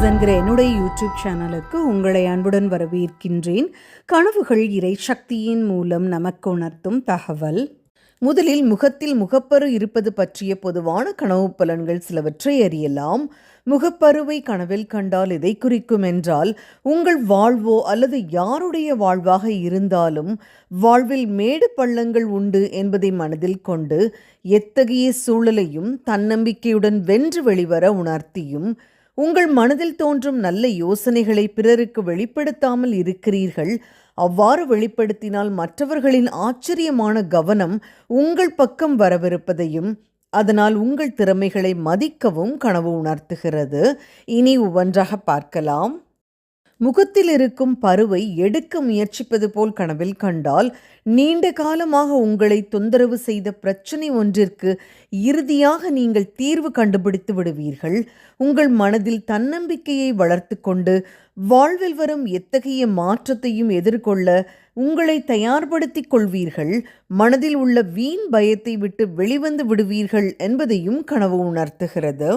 Tax என்கிற என்னுடைய YouTube சேனலுக்கு உங்களை அன்புடன் வரவேற்கின்றேன். கனவுகள் இறை சக்தியின் மூலம் நமக்கு உணர்த்தும் தகவல். முதலில் முகத்தில் முகப்பரு இருப்பது பற்றிய பொதுவான கனவு பலன்கள் சிலவற்றை அறியலாம். முகப்பருவை கனவில் கண்டால் எதை குறிக்கும் என்றால் உங்கள் வாழ்வோ அல்லது யாருடைய வாழ்வாக இருந்தாலும் வாழ்வில் மேடு பள்ளங்கள் உண்டு என்பதை மனதில் கொண்டு எத்தகைய சூழலையும் தன்னம்பிக்கையுடன் வென்று வெளிவர உணர்த்தியும் உங்கள் மனதில் தோன்றும் நல்ல யோசனைகளை பிறருக்கு வெளிப்படுத்தாமல் இருக்கிறீர்கள். அவ்வாறு வெளிப்படுத்தினால் மற்றவர்களின் ஆச்சரியமான கவனம் உங்கள் பக்கம் வரவிருப்பதையும் அதனால் உங்கள் திறமைகளை மதிக்கவும் கனவு உணர்த்துகிறது. இனி ஒவ்வொன்றாக பார்க்கலாம். முகத்தில் இருக்கும் பருவை எடுக்க முயற்சிப்பது போல் கனவில் கண்டால் நீண்ட காலமாக உங்களை தொந்தரவு செய்த பிரச்சனை ஒன்றிற்கு இறுதியாக நீங்கள் தீர்வு கண்டுபிடித்து விடுவீர்கள். உங்கள் மனதில் தன்னம்பிக்கையை வளர்த்து கொண்டு வாழ்வில் வரும் எத்தகைய மாற்றத்தையும் எதிர்கொள்ள உங்களை தயார்படுத்திக் கொள்வீர்கள். மனதில் உள்ள வீண் பயத்தை விட்டு வெளிவந்து விடுவீர்கள் என்பதையும் கனவு உணர்த்துகிறது.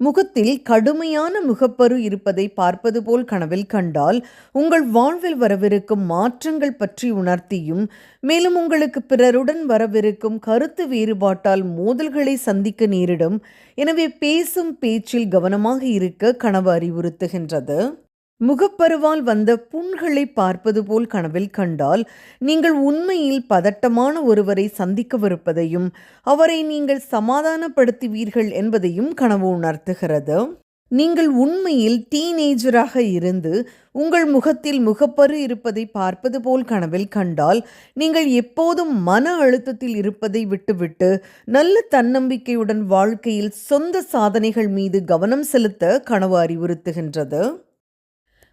முகத்தில் கடுமையான முகப்பரு இருப்பதை பார்ப்பது போல் கனவில் கண்டால் உங்கள் வாழ்வில் வரவிருக்கும் மாற்றங்கள் பற்றி உணர்த்தியும் மேலும் உங்களுக்கு பிறருடன் வரவிருக்கும் கருத்து வேறுபாட்டால் மோதல்களை சந்திக்க நேரிடும். எனவே பேசும் பேச்சில் கவனமாக இருக்க கனவு அறிவுறுத்துகின்றது. முகப்பருவால் வந்த புண்களை பார்ப்பது போல் கனவில் கண்டால் நீங்கள் உண்மையில் பதட்டமான ஒருவரை சந்திக்கவிருப்பதையும் அவரை நீங்கள் சமாதானப்படுத்துவீர்கள் என்பதையும் கனவு உணர்த்துகிறது. நீங்கள் உண்மையில் டீனேஜராக இருந்து உங்கள் முகத்தில் முகப்பரு இருப்பதை பார்ப்பது போல் கனவில் கண்டால் நீங்கள் எப்போதும் மன அழுத்தத்தில் இருப்பதை விட்டுவிட்டு நல்ல தன்னம்பிக்கையுடன் வாழ்க்கையில் சொந்த சாதனைகள் மீது கவனம் செலுத்த கனவு அறிவுறுத்துகின்றது.